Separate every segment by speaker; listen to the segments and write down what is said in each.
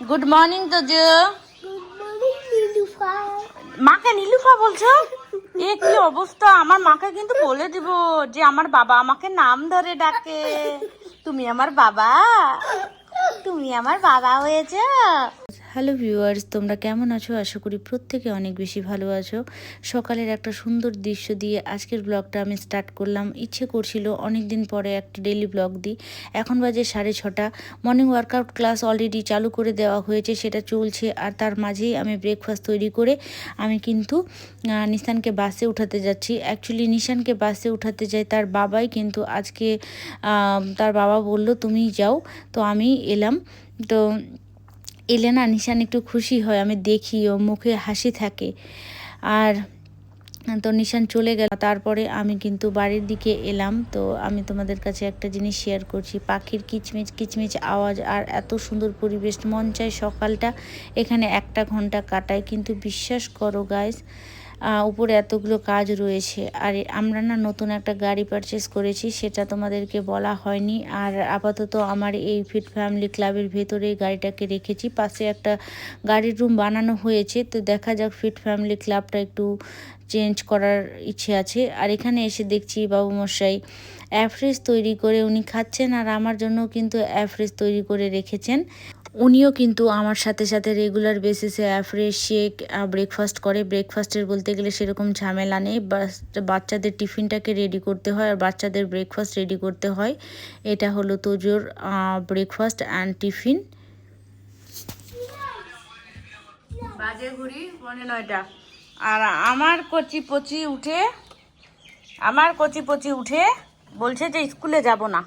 Speaker 1: Good morning
Speaker 2: তো যে।
Speaker 1: মাকে নীলুফা বলছো? এ কি অবস্থা? আমার মাকে কিন্তু বলে দিব যে আমার বাবা আমাকে নাম ধরে ডাকে। তুমি আমার বাবা? তুমি আমার বাবা হয়েছে? হ্যালো ভিউয়ার্স তোমরা কেমন আছো? আশা করি প্রত্যেকে অনেক বেশি ভালো আছো। সকালের একটা সুন্দর দৃশ্য দিয়ে আজকের ব্লগটা আমি স্টার্ট করলাম। ইচ্ছে করছিল অনেক দিন পরে একটা ডেলি ব্লগ দিই। এখন বাজে সাড়ে ছটা। মর্নিং ওয়ার্কআউট ক্লাস অলরেডি চালু করে দেওয়া হয়েছে, সেটা চলছে। আর তার মাঝেই আমি ব্রেকফাস্ট তৈরি করে আমি কিন্তু নিশানকে বাসে উঠাতে যাচ্ছি। অ্যাকচুয়ালি নিশানকে বাসে উঠাতে যাই, তার বাবাই কিন্তু আজকে তার বাবা বলল তুমি যাও। তো আমি এলাম। তো এলে না নিশান একটু খুশি হয়, আমি দেখি, ও মুখে হাসি থাকে। আর তো নিশান চলে গেল। তারপরে আমি কিন্তু বাড়ির দিকে এলাম। তো আমি তোমাদের কাছে একটা জিনিস শেয়ার করছি। পাখির কিচমিচ কিচমিচ আওয়াজ আর এত সুন্দর পরিবেশ। মন চায় সকালটা এখানে একটা ঘণ্টা কাটায়। কিন্তু বিশ্বাস করো গাইস উপরে এতগুলো কাজ রয়েছে। আর আমরা না নতুন একটা গাড়ি পারচেস করেছি, সেটা তোমাদেরকে বলা হয়নি। আর আপাতত আমার এই ফিট ফ্যামিলি ক্লাবের ভেতরে গাড়িটাকে রেখেছি। পাশে একটা গাড়ির রুম বানানো হয়েছে, তো দেখা যাক ফিট ফ্যামিলি ক্লাবটা একটু চেঞ্জ করার ইচ্ছে আছে। আর এখানে এসে দেখছি বাবু মশাই অ্যাফ্রেস তৈরি করে উনি খাচ্ছেন, আর আমার জন্য কিন্তু অ্যাফ্রেস তৈরি করে রেখেছেন। উনিও কিন্তু আমার সাথে সাথে রেগুলার বেসিসে অ্যাফ্রেশ শেক ব্রেকফাস্ট করে। ব্রেকফাস্টের বলতে গেলে সেরকম ঝামেলা নেই। বাচ্চাদের টিফিনটাকে রেডি করতে হয় আর বাচ্চাদের ব্রেকফাস্ট রেডি করতে হয়। এটা হলো তোজোর ব্রেকফাস্ট অ্যান্ড টিফিন বাজে ঘুরি পৌনে নয়টা। আর আমার কচি পচি উঠে, আমার কচি পচি উঠে বলছে যে স্কুলে যাব না।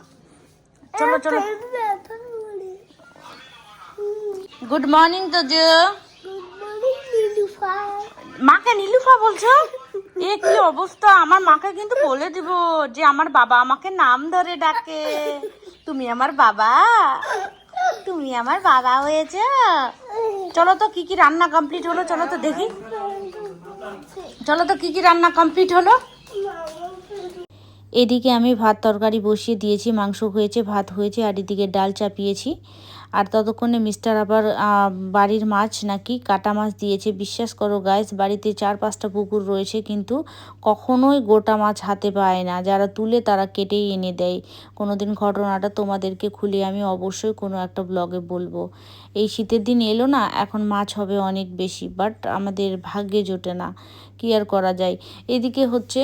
Speaker 1: চলো চলো। গুড মর্নিং তোজো মাকে নীলুফা বলছো? এ কি অবস্থা? আমার মাকে কিন্তু বলে দিব যে আমার বাবা আমাকে নাম ধরে ডাকে। তুমি আমার বাবা? তুমি আমার বাবা হয়েছে? চলো তো কি কি রান্না কমপ্লিট হলো? চলো তো দেখি। চলো তো কি কি রান্না কমপ্লিট হলো? এদিকে আমি ভাত তরকারি বসিয়ে দিয়েছি মাংস হয়েছে ভাত হয়েছে আর এদিকে ডাল চাপিয়েছি। আর ততক্ষণে মিস্টার আবার বাড়ির মাছ নাকি কাটা মাছ দিয়েছে। বিশ্বাস করো গাইস বাড়িতে চার পাঁচটা পুকুর রয়েছে কিন্তু কখনোই গোটা মাছ হাতে পায় না। যারা তুলে তারা কেটেই এনে দেয়। কোনোদিন ঘটনাটা তোমাদেরকে খুলে আমি অবশ্যই কোনো একটা ব্লগে বলব। এই শীতের দিন এলো না, এখন মাছ হবে অনেক বেশি বাট আমাদের ভাগ্যে জোটে না। কি আর করা যায়। এদিকে হচ্ছে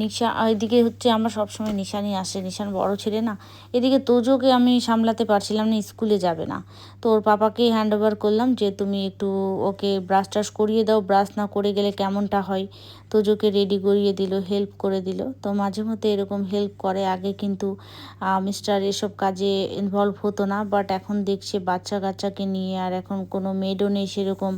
Speaker 1: নিশা এদিকে হচ্ছে আমার সবসময় নিশানই আসে। নিশান বড় ছেলে না। এদিকে তোজোকে আমি সামলাতে পারছিলাম না, স্কুলে যাবে না। তো ওর পাপাকেই হ্যান্ড ওভার করলাম যে, তুমি একটু ওকে ব্রাশ টাশ করিয়ে দাও। ব্রাশ না করে গেলে কেমনটা হয়? তোজোকে রেডি করিয়ে দিল হেল্প করে দিল। তো মাঝে মধ্যে এরকম হেল্প করে। আগে কিন্তু মিস্টার এসব কাজে ইনভলভ হতো না। বাট এখন দেখছে বাচ্চা কাচ্চাকে নিয়ে আর এখন কোনো মেডও নেই সেরকম।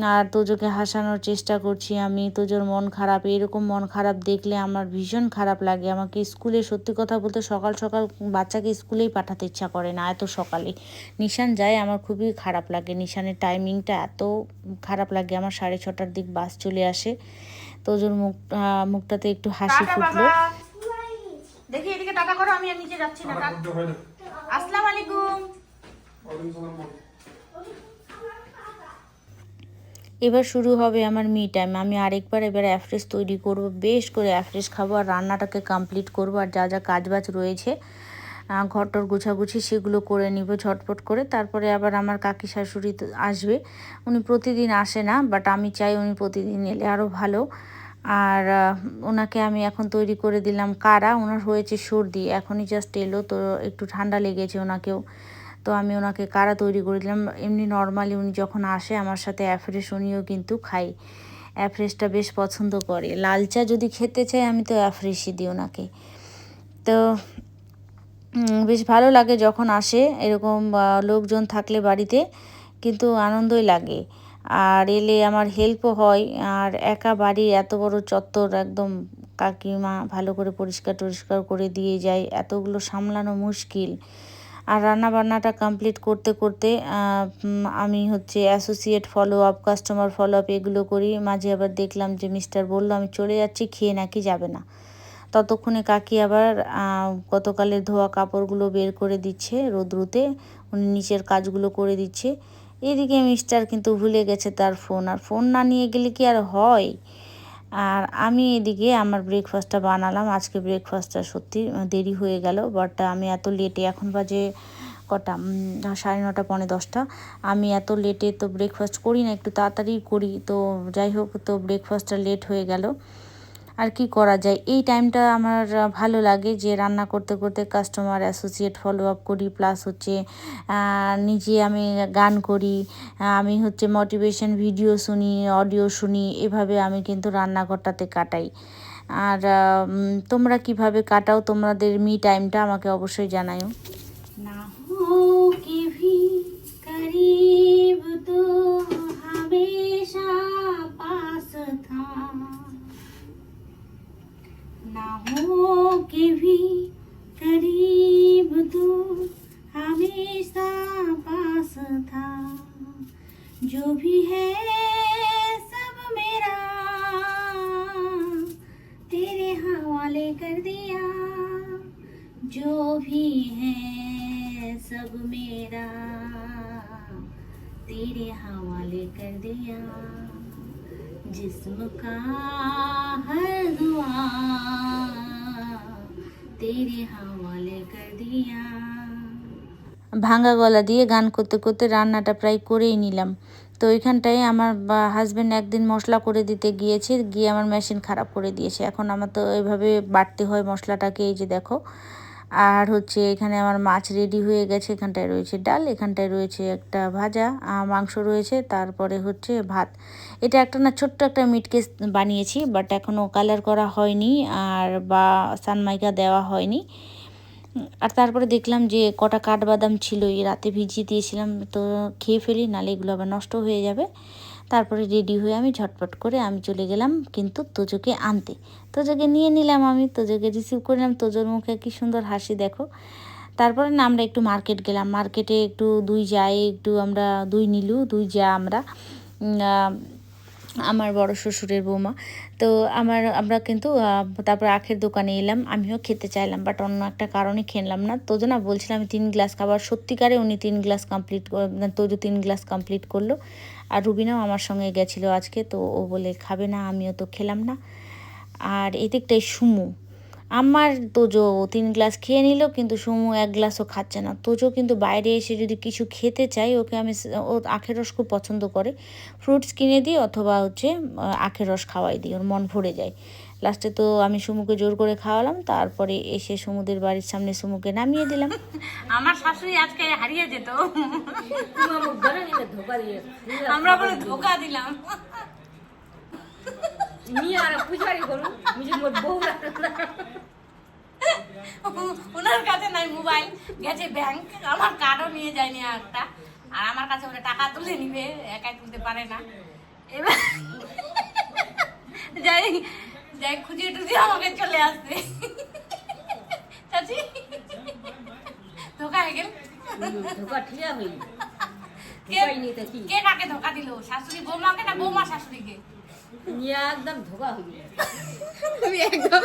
Speaker 1: আর তোজোকে হাসানোর চেষ্টা করছি আমি। তোজোর মন খারাপ এরকম মন খারাপ দেখলে আমার ভীষণ খারাপ লাগে। আমাকে স্কুলে সত্যি কথা বলতে সকাল সকাল বাচ্চাকে স্কুলেই পাঠাতে ইচ্ছা করে না এত সকালে। নিশান যায় আমার খুবই খারাপ লাগে। নিশানের টাইমিংটা এত খারাপ লাগে। আমার সাড়ে ছটার দিক বাস চলে আসে। তোজোর মুখ মুখটাতে একটু হাসি ফুটলো। দেখি এদিকে টাটা করো আমি আর নিচে যাচ্ছি না আসসালামু আলাইকুম। এবার শুরু হবে আমার মি টাইম আমি আরেকবার এবার অ্যাফ্রেশ তৈরি করব। বেশ করে অ্যাফ্রেশ খাব আর রান্নাটাকে কমপ্লিট করব আর যা যা কাজবাজ রয়েছে আহ, ঘরটর গুছাগুছি সেগুলো করে নিব ঝটপট করে। তারপরে আবার আমার কাকি শাশুড়ি আসবে। উনি প্রতিদিন আসে না বাট আমি চাই উনি প্রতিদিন এলে আরও ভালো। আর ওনাকে আমি এখন তৈরি করে দিলাম কারা? ওনার হয়েছে সর্দি। এখনই জাস্ট এলো তো একটু ঠান্ডা লেগেছে ওনাকেও। তো আমি ওনাকে কারা তৈরি করে দিলাম? এমনি নর্মালি উনি যখন আসে আমার সাথে অ্যাফ্রেশ উনিও কিন্তু খাই অ্যাফ্রেশটা বেশ পছন্দ করে। লাল চা যদি খেতে চাই আমি তো অ্যাফ্রেশই দিই ওনাকে। তো বেশ ভালো লাগে যখন আসে, এরকম লোকজন থাকলে বাড়িতে, কিন্তু আনন্দই লাগে। আর এলে আমার হেল্পও হয়। আর একা বাড়ি এত বড় চত্বর, একদম কাকিমা ভালো করে পরিষ্কার টরিষ্কার করে দিয়ে যায়। এতগুলো সামলানো মুশকিল। আর রান্না বান্নাটা কমপ্লিট করতে করতে আমি হচ্ছে associate follow up customer follow up এগুলো করি। মাঝে আবার দেখলাম যে মিস্টার বলল, আমি চলে যাচ্ছি, খেয়ে নাকি যাবে না। ততক্ষণে কাকি আবার গতকালের ধোয়া কাপড়গুলো বের করে দিচ্ছে রোদ্রুতে। উনি নিচের কাজগুলো করে দিচ্ছে। এদিকে মিস্টার কিন্তু ভুলে গেছে তার ফোন আর ফোন না নিয়ে গেলে কি আর হয়? আর আমি এদিকে আমার ব্রেকফাস্টটা বানালাম। আজকে ব্রেকফাস্টটা সত্যি দেরি হয়ে গেল বাট আমি এত লেটে এখন বাজে কটা? সাড়ে নটা, পৌনে দশটা। আমি এত লেটে তো ব্রেকফাস্ট করি না, একটু তাড়াতাড়ি করি। তো যাই হোক, তো ব্রেকফাস্টটা লেট হয়ে গেল। আর কি করা যায়? এই টাইমটা আমার ভালো লাগে যে রান্না করতে করতে কাস্টমার অ্যাসোসিয়েট ফলো আপ করি প্লাস হচ্ছে নিজে আমি গান করি আমি হচ্ছে মোটিভেশন ভিডিও শুনি অডিও শুনি, এভাবে আমি কিন্তু রান্নাঘরটাতে কাটাই। আর তোমরা কীভাবে কাটাও, তোমাদের মি টাইমটা আমাকে অবশ্যই জানাও না पास था। जो भी है सब मेरा। तेरे हवाले कर दिया। जो भी है सब मेरा। तेरे हवाले कर दिया। जिस्म का हर दुआ। तेरे हवाले कर दिया। ভাঙ্গা গলা দিয়ে গান করতে করতে রান্নাটা প্রায় করেই নিলাম। তো ওইখানটায় আমার হাজব্যান্ড একদিন মশলা করে দিতে গিয়েছে, গিয়ে আমার মেশিন খারাপ করে দিয়েছে। এখন আমার তো এভাবে বাটতে হয় মশলাটাকে, এই যে দেখো। আর হচ্ছে এখানে আমার মাছ রেডি হয়ে গেছে, এখানটায় রয়েছে ডাল, এখানটায় রয়েছে একটা ভাজা মাংস রয়েছে, তারপরে হচ্ছে ভাত। এটা একটা না ছোট্ট একটা মিট কেস বানিয়েছি বাট এখনও কালার করা হয়নি, আর বা সানমাইকা দেওয়া হয়নি। আর তারপরে দেখলাম যে কটা কাঠবাদাম ছিল, এই রাতে ভিজিয়ে দিয়েছিলাম, তো খেয়ে ফেলি, নালে এগুলো আবার নষ্ট হয়ে যাবে। তারপরে রেডি হয়ে আমি ঝটপট করে আমি চলে গেলাম কিন্তু তোজোকে আনতে। তোজোকে নিয়ে নিলাম আমি, তোজোকে রিসিভ করলাম তোজোর মুখে কি সুন্দর হাসি, দেখো। তারপরে না, আমরা একটু মার্কেট গেলাম মার্কেটে একটু দুই যাই, একটু আমরা দুই নিলু, দুই যা আমরা। আমার বড় শ্বশুরের বৌমা। তো আমার, আমরা কিন্তু তারপর আখের দোকানে এলাম, আমিও খেতে চাইলাম বাট অন্য একটা কারণে খেলাম না। তো না বলছিলাম তিন গ্লাস খাবার সত্যিকারে উনি তিন গ্লাস কমপ্লিট তোজো তিন গ্লাস কমপ্লিট করল। আর রুবিনাও আমার সঙ্গে গেছিল আজকে, তো ও বলে, খাবে না, আমিও তো খেলাম না। আর এদিকটাই সুমু আমার তোজো তিন গ্লাস খেয়ে নিল কিন্তু সুমু এক গ্লাসও খাচ্ছে না। তোজো কিন্তু বাইরে এসে যদি কিছু খেতে চাই ওকে আমি ও আখের রস খুব পছন্দ করে। ফ্রুটস কিনে দিই অথবা হচ্ছে আখের রস খাওয়াই দিই ওর মন ভরে যায়। লাস্টে তো আমি সুমুকে জোর করে খাওয়ালাম তারপরে এসে সুমুদের বাড়ির সামনে সুমুকে নামিয়ে দিলাম। আমার শাশুড়ি আজকে হারিয়ে যেত। আমরা বলে ধোকা দিলাম।
Speaker 3: নিয়ে আর পুজারি করুন নিজে মোর বউ
Speaker 1: ওনার কাছে নাই মোবাইল গেছে ব্যাংক আমার কার্ডও নিয়ে যায়নি একটা। আর আমার কাছে ওরা টাকা তুলে নিবে একাই তুলতে পারে না। এবার যাই যাই খুঁজিয়ে টুজিয়ে আমাকে চলে আসবে। চাচি ধোকা হয়ে গেল।
Speaker 3: ধোকা ঠিয়া হইল।
Speaker 1: কে কাকে ধোকা দিল? শাশুড়ি বৌমাকে না বৌমা শাশুড়িকে?
Speaker 3: নিয়ে একদম ধোকা একদম।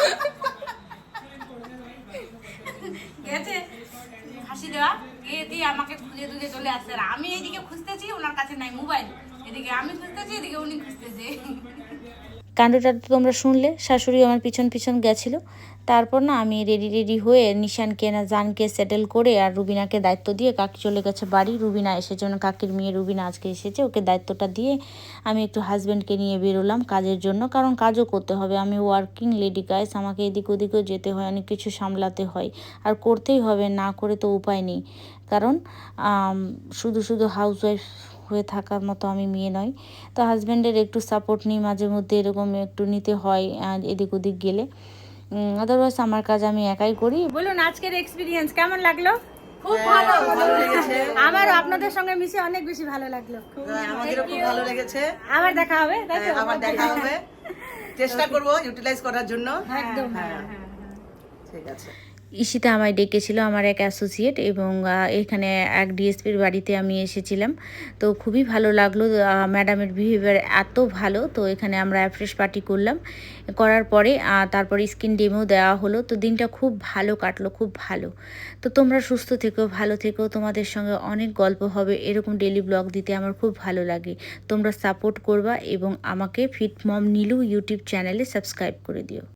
Speaker 1: গেছে হাসি দেওয়া। এ দিয়ে আমাকে খুঁজে খুঁজে চলে আসছে। আমি এদিকে খুঁজতেছি ওনার কাছে নাই মোবাইল। এদিকে আমি খুঁজতেছি এদিকে উনি খুঁজতেছে। কাণ্ডটা তো তোমরা শুনলে শাশুড়ি আমার পিছন পিছন গেছিল। তারপর না আমি রেডি রেডি হয়ে নিশানকে না জানকে সেটেল করে আর রুবিনাকে দায়িত্ব দিয়ে কাকি চলে গেছে বাড়ি। রুবিনা এসেছে জন্য কাকির মেয়ে রুবিনা আজকে এসেছে, ওকে দায়িত্বটা দিয়ে আমি একটু হাজব্যান্ডকে নিয়ে বেরোলাম কাজের জন্য, কারণ কাজও করতে হবে। আমি ওয়ার্কিং লেডি গাইস আমাকে এদিক ওদিকেও যেতে হয়, অনেক কিছু সামলাতে হয়। আর করতেই হবে, না করে তো উপায় নেই। কারণ শুধু শুধু হাউসওয়াইফ হয়ে থাকার মতো আমি মেয়ে নই। তো হাজব্যান্ডের একটু সাপোর্ট নিই মাঝে মধ্যে এরকম একটু নিতে হয় এদিক ওদিক গেলে। আদারওয়াইজ আমার কাজ আমি একাই করি।
Speaker 4: বলুন আজকের এক্সপিরিয়েন্স কেমন লাগল?
Speaker 1: খুব ভালো।
Speaker 4: আমারও আপনাদের সঙ্গে মিশে অনেক বেশি ভালো লাগল।
Speaker 5: হ্যাঁ, আমাদেরও খুব ভালো লেগেছে।
Speaker 4: আবার দেখা হবে তাই তো?
Speaker 5: হ্যাঁ, আবার দেখা হবে। চেষ্টা করব ইউটিলাইজ করার জন্য।
Speaker 4: একদম
Speaker 5: হ্যাঁ। ঠিক আছে।
Speaker 1: ঈশিতা আমায় ডেকেছিল আমার এক অ্যাসোসিয়েট এবং এখানে এক ডিএসপির বাড়িতে আমি এসেছিলাম। তো খুবই ভালো লাগল ম্যাডামের বিহেভিয়ার এত ভালো। তো এখানে আমরা ফ্রেশ পার্টি করলাম। করার পরে তারপরে স্কিন ডেমো দেওয়া হলো। তো দিনটা খুব ভালো কাটলো, খুব ভালো। তো তোমরা সুস্থ থেকো, ভালো থেকো। তোমাদের সঙ্গে অনেক গল্প হবে। এরকম ডেলি ব্লগ দিতে আমার খুব ভালো লাগে। তোমরা সাপোর্ট করবা এবং আমাকে ফিট মম নীলু ইউটিউব চ্যানেলে সাবস্ক্রাইব করে দিও।